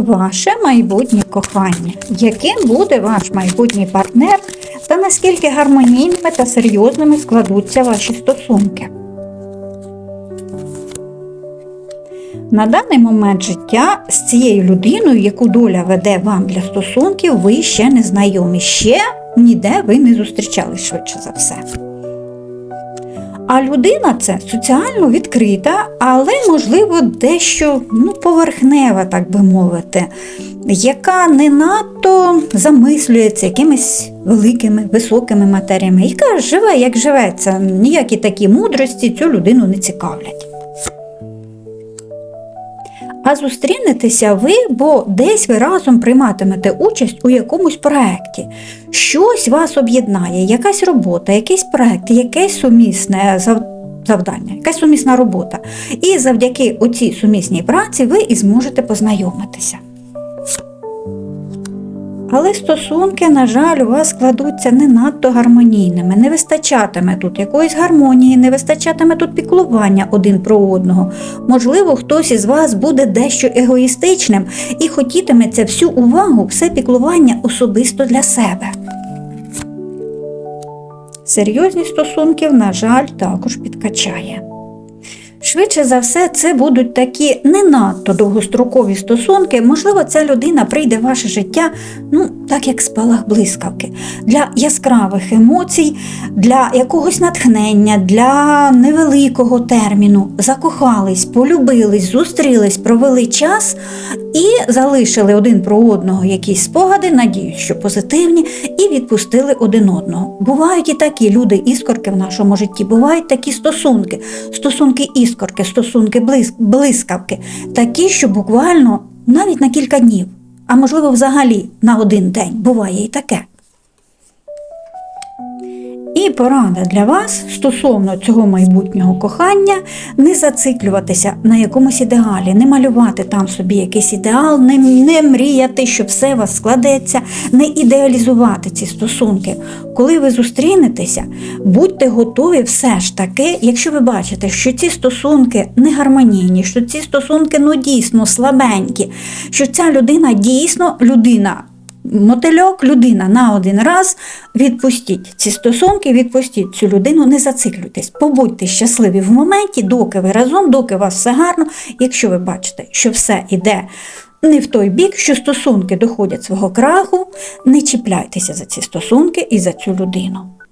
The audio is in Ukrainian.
Ваше майбутнє кохання. Яким буде ваш майбутній партнер та наскільки гармонійними та серйозними складуться ваші стосунки? На даний момент життя з цією людиною, яку доля веде вам для стосунків, ви ще не знайомі. Ще ніде ви не зустрічались швидше за все. А людина це соціально відкрита, але, можливо, дещо ну, поверхнева, так би мовити, яка не надто замислюється якимись великими, високими матеріями, яка живе, як живеться. Ніякі такі мудрості цю людину не цікавлять. А зустрінетеся ви, бо десь ви разом прийматимете участь у якомусь проєкті. Щось вас об'єднає, якась робота, якийсь проєкт, якесь сумісне зав- завдання, якась сумісна робота. І завдяки оцій сумісній праці ви і зможете познайомитися. Але стосунки, на жаль, у вас складуться не надто гармонійними. Не вистачатиме тут якоїсь гармонії, не вистачатиме тут піклування один про одного. Можливо, хтось із вас буде дещо егоїстичним і хотітиметься всю увагу, все піклування особисто для себе. Серйозність стосунків, на жаль, також підкачає. Швидше за все, це будуть такі не надто довгострокові стосунки. Можливо, ця людина прийде в ваше життя, ну, так як спалах блискавки, для яскравих емоцій, для якогось натхнення, для невеликого терміну. Закохались, полюбились, зустрілись, провели час і залишили один про одного якісь спогади, надіюсь, що позитивні, і відпустили один одного. Бувають і такі люди, іскорки в нашому житті, бувають такі стосунки, стосунки іскорки, стосунки блискавки, такі, що буквально навіть на кілька днів, а можливо, взагалі на один день буває і таке. І порада для вас стосовно цього майбутнього кохання не зациклюватися на якомусь ідеалі, не малювати там собі якийсь ідеал, не, не мріяти, що все у вас складеться, не ідеалізувати ці стосунки. Коли ви зустрінетеся, будьте готові все ж таки, якщо ви бачите, що ці стосунки не гармонійні, що ці стосунки ну дійсно слабенькі, що ця людина дійсно людина. Мотильок, людина на один раз, відпустіть ці стосунки, відпустіть цю людину, не зациклюйтесь, побудьте щасливі в моменті, доки ви разом, доки у вас все гарно. Якщо ви бачите, що все йде не в той бік, що стосунки доходять свого краху, не чіпляйтеся за ці стосунки і за цю людину.